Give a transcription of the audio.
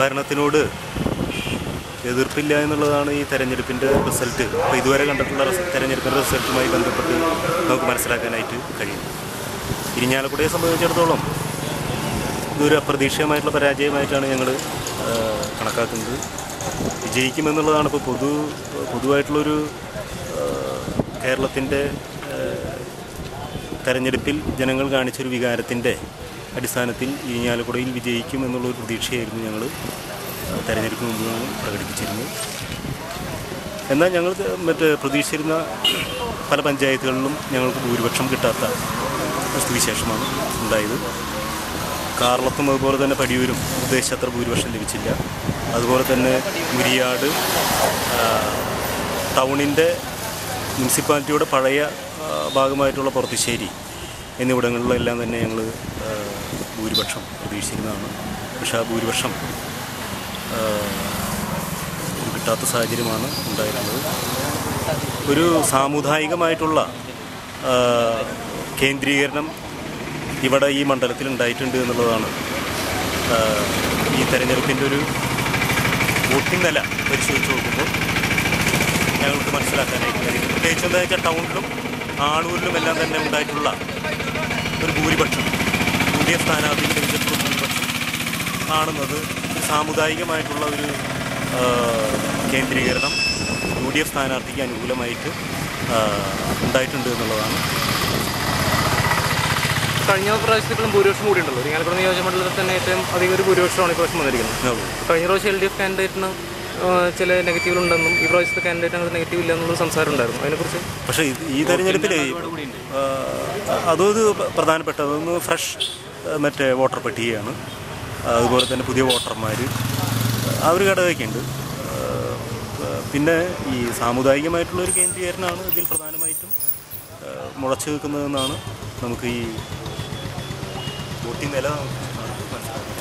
ഭരണത്തിനോട് എതിർപ്പില്ല എന്നുള്ളതാണ് ഈ തെരഞ്ഞെടുപ്പിന്റെ റിസൾട്ട്. അപ്പോൾ ഇതുവരെ കണ്ടിട്ടുള്ള തെരഞ്ഞെടുപ്പിന്റെ റിസൾട്ടുമായി ബന്ധപ്പെട്ട് നമുക്ക് മനസ്സിലാക്കാനായിട്ട് കഴിയും. ഇരിഞ്ഞാലക്കുടയെ സംബന്ധിച്ചിടത്തോളം ഇതൊരു അപ്രതീക്ഷിതമായിട്ടുള്ള പരാജയമായിട്ടാണ് ഞങ്ങൾ കണക്കാക്കുന്നത്. വിജയിക്കുമെന്നുള്ളതാണ് ഇപ്പോൾ പൊതു പൊതുവായിട്ടുള്ളൊരു കേരളത്തിന്റെ തെരഞ്ഞെടുപ്പിൽ ജനങ്ങൾ കാണിച്ചൊരു വികാരത്തിന്റെ അടിസ്ഥാനത്തിൽ ഇരിഞ്ഞാലക്കുടയിൽ വിജയിക്കും എന്നുള്ളൊരു പ്രതീക്ഷയായിരുന്നു ഞങ്ങൾ തെരഞ്ഞെടുപ്പിന് മുമ്പ് പ്രകടിപ്പിച്ചിരുന്നത്. എന്നാൽ ഞങ്ങൾ മറ്റ് പ്രതീക്ഷിച്ചിരുന്ന പല പഞ്ചായത്തുകളിലും ഞങ്ങൾക്ക് ഭൂരിപക്ഷം കിട്ടാത്ത സ്ഥിതിവിശേഷമാണ് ഉണ്ടായത്. കാർളത്തും അതുപോലെ തന്നെ പടിയൂരും ഉദ്ദേശിച്ചത്ര ഭൂരിപക്ഷം ലഭിച്ചില്ല. അതുപോലെ തന്നെ മുരിയാട് ടൗണിന്റെ മുനിസിപ്പാലിറ്റിയുടെ പഴയ ഭാഗമായിട്ടുള്ള പുറത്തുശ്ശേരി എന്നിവിടങ്ങളിലെല്ലാം തന്നെ ഞങ്ങൾ ഭൂരിപക്ഷം പ്രതീക്ഷിക്കുന്നതാണ് പക്ഷേ ആ ഭൂരിപക്ഷം കിട്ടാത്ത സാഹചര്യമാണ് ഉണ്ടായിരുന്നത്. ഒരു സാമുദായികമായിട്ടുള്ള കേന്ദ്രീകരണം ഇവിടെ ഈ മണ്ഡലത്തിൽ ഉണ്ടായിട്ടുണ്ട് എന്നുള്ളതാണ്. ഈ തെരഞ്ഞെടുപ്പിന്റെ ഒരു വോട്ടിംഗ് നില പരിശോധിച്ച് നോക്കുമ്പോൾ ഞങ്ങൾക്ക് മനസ്സിലാക്കാനായിട്ട് കഴിയും. പ്രത്യേകിച്ച് എന്താ വെച്ചാൽ ടൗണിലും ആളൂരിലും എല്ലാം തന്നെ ഉണ്ടായിട്ടുള്ള ഒരു ഭൂരിപക്ഷം. പുതിയ ലഭിച്ചിട്ടുള്ള ഭൂരിപക്ഷം കാണുന്നത് സാമുദായികമായിട്ടുള്ള ഒരു കേന്ദ്രീകരണം യു ഡി എഫ് സ്ഥാനാർത്ഥിക്ക് അനുകൂലമായിട്ട് ഉണ്ടായിട്ടുണ്ട് എന്നുള്ളതാണ്. കഴിഞ്ഞ പ്രാവശ്യത്തിലും ഭൂരിപക്ഷം കൂടി ഉണ്ടല്ലോ ഇരിങ്ങാലക്കുട നിയോജകമണ്ഡലത്തിൽ തന്നെ ഏറ്റവും അധികം ഒരു ഭൂരിപക്ഷമാണ് ഈ പ്രാവശ്യം വന്നിരിക്കുന്നത്. കഴിഞ്ഞ പ്രാവശ്യം എൽ ഡി എഫ് കാൻഡിഡേറ്റിന് ചില നെഗറ്റീവ് ഉണ്ടെന്നും ഈ പ്രാവശ്യത്തെ കാൻഡിഡേറ്റ് അങ്ങനെ നെഗറ്റീവ് ഇല്ല എന്നുള്ള സംസാരം ഉണ്ടായിരുന്നു. അതിനെക്കുറിച്ച് പക്ഷേ ഈ തെരഞ്ഞെടുപ്പിൽ അതൊരു പ്രധാനപ്പെട്ട അതൊന്ന് ഫ്രഷ് മറ്റേ വോട്ടർ പട്ടികയാണ് അതുപോലെ തന്നെ പുതിയ വോട്ടർമാർ ആ ഒരു ഘടകമൊക്കെ ഉണ്ട് പിന്നെ ഈ സാമുദായികമായിട്ടുള്ള ഒരു കേന്ദ്രീകരണമാണ് ഇതിൽ പ്രധാനമായിട്ടും മുളച്ചു നിൽക്കുന്നതെന്നാണ് നമുക്ക് ഈ വോട്ടിംഗ് നില മനസ്സിലാക്കുന്നത്